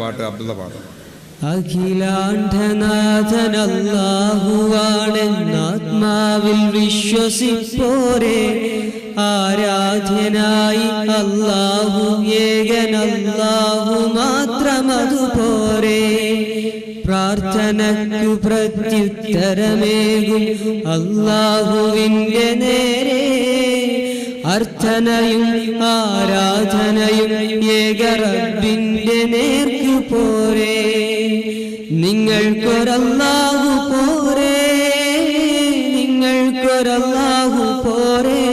പാട്ട് അബ്ദുള്ള പാട്ട്. അഖിലാണ്ഡനാഥനല്ലാഹുവാണെന്നാത്മാവിൽ വിശ്വസിപ്പോരെ. ആരാധ്യനായി അല്ലാഹു ഏകനല്ലാഹു മാത്രമതുപോരെ. പ്രാർത്ഥനയ്ക്കു പ്രത്യുത്തരമേകും അല്ലാഹുവിന്റെ നേരെ. അർത്ഥനയും ആരാധനയും ഏകറബിന്റെ നേർക്കു പോരെ. നിങ്ങൾക്കൊരല്ലാഹു പോരെ. നിങ്ങൾക്കൊരല്ലാഹു പോരെ.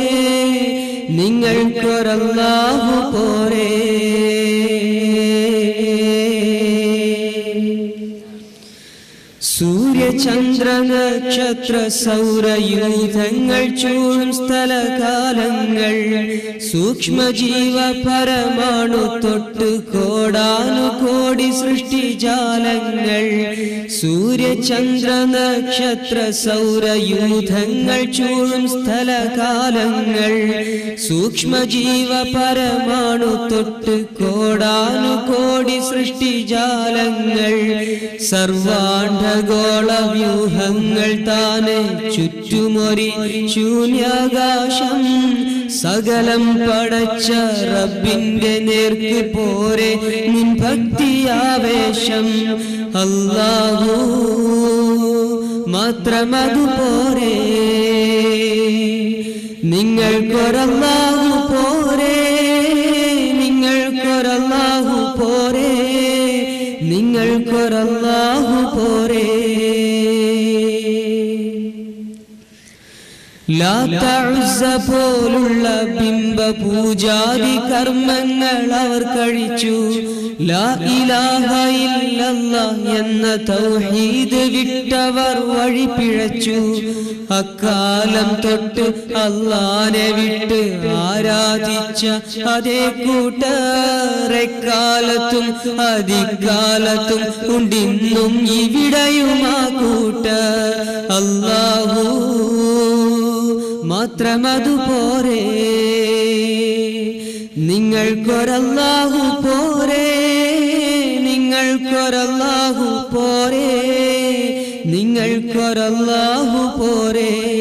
നിങ്ങൾക്കൊരല്ലാഹു പോരെ. സൂര്യചന്ദ്ര നക്ഷത്ര സൗരയുധങ്ങൾ ചൂഴും സ്ഥലകാലങ്ങൾ. സൂക്ഷ്മജീവ പരമാണു തൊട്ട് കോടാനുകോടി സൃഷ്ടിജാലങ്ങൾ. സൂര്യചന്ദ്ര നക്ഷത്ര സൗരയൂഥങ്ങൾ ചൂഴും സ്ഥലകാലങ്ങൾ. സൂക്ഷ്മജീവ പരമാണു തൊട്ട് കോടാനുകോടി സൃഷ്ടിജാലങ്ങൾ. സർവാണ്ഡഗോള വ്യൂഹങ്ങൾ താനെ ചുറ്റുമൊരി ശൂന്യാകാശം. സകലം പടച്ച റബ്ബിന്റെ നേർക്ക് പോരെ നിൻ ഭക്തിയാവേശം. അല്ലാഹു മാത്രമതു പോരെ. നിങ്ങൾക്കൊരല്ലാഹു പോരെ. നിങ്ങൾക്കൊരല്ലാഹു പോരെ. നിങ്ങൾക്കൊരല്ലാഹു പോരെ. ലാത്തഴുസ പോലുള്ള ബിംബ പൂജാതി കർമ്മങ്ങൾ അവർ കഴിച്ചു. ലാ ഇലാഹ എന്ന തൗഹീദ് വിട്ടവർ വഴി പിഴച്ചു. അക്കാലം തൊട്ട് അള്ളാനെ വിട്ട് ആരാധിച്ച അതേ കൂട്ടറെക്കാലത്തും അതിക്കാലത്തും ഉണ്ടിന്നും ഇവിടെയും ആ കൂട്ട അല്ലാഹു മാത്രമതു പോരെ. നിങ്ങൾക്കൊരല്ലാഹു പോരെ. നിങ്ങൾക്കൊരല്ലാഹു പോരെ. നിങ്ങൾക്കൊരല്ലാഹു പോരെ.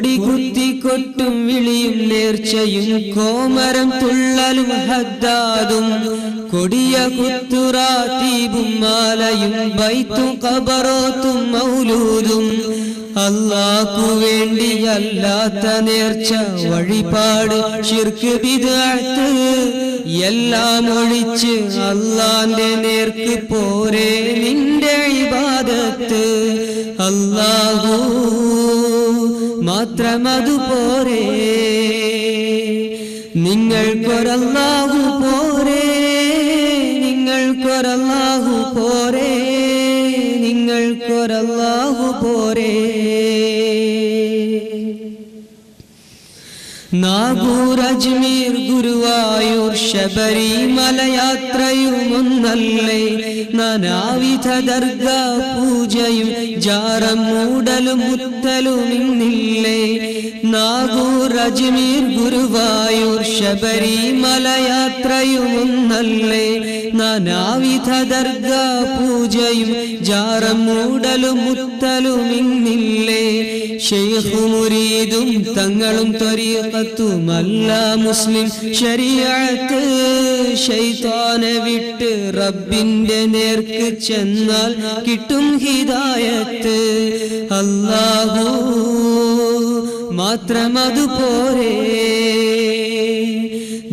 കൊടി കുത്തി കൊട്ടും വിളിയും നേർച്ചയും കോമരം തുള്ളലും ഹദ്ദാദും. കൊടിയ കുത്തുറാത്തീബും മാലയും ബൈത്തും കബറോത്തും മൗലൂദും. അല്ലാക്കു വേണ്ടി അല്ലാത്ത നേർച്ച വഴിപാട് എല്ലാം ഒഴിച്ച് അല്ലാന്റെ നേർക്ക് പോരെ നിന്റെ ഇബാദത്ത്. അല്ലാഹു മാത്രമതു പോരെ. നിങ്ങൾക്കൊരല്ലാഹു പോരെ. നിങ്ങൾക്കൊരല്ലാഹു പോരെ. നിങ്ങൾക്കൊരല്ലാഹു പോരെ. നാഗൂർ അജ്മീർ ഗുരുവായൂർ ശബരിമലയാത്രയുമൊന്നല്ലേ? നാനാവിധ ദർഗ പൂജയും ജാറം മൂടലും മുത്തലും ഇന്നില്ലേ? നാഗൂർ ഗുരുവായൂർ ശബരിമലയാത്രയുമൊന്നല്ലേ? നാനാവിധ ദർഗ പൂജയും ജാറം മൂടലും മുത്തലും ഇന്നില്ലേ? ഷെയ്ഖു മുരീദും തങ്ങളും ത്വരീഖത്തുമല്ല മുസ്ലിം ശരീഅത്ത് ശൈത്താനെ വിട്ട് റബ്ബിന്റെ നേർക്ക് ചെന്നാൽ കിട്ടും ഹിദായത്ത്. അല്ലാഹു മാത്രം പോരെ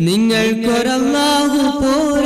നിങ്ങൾക്കൊരല്ലാഹു പോരെ.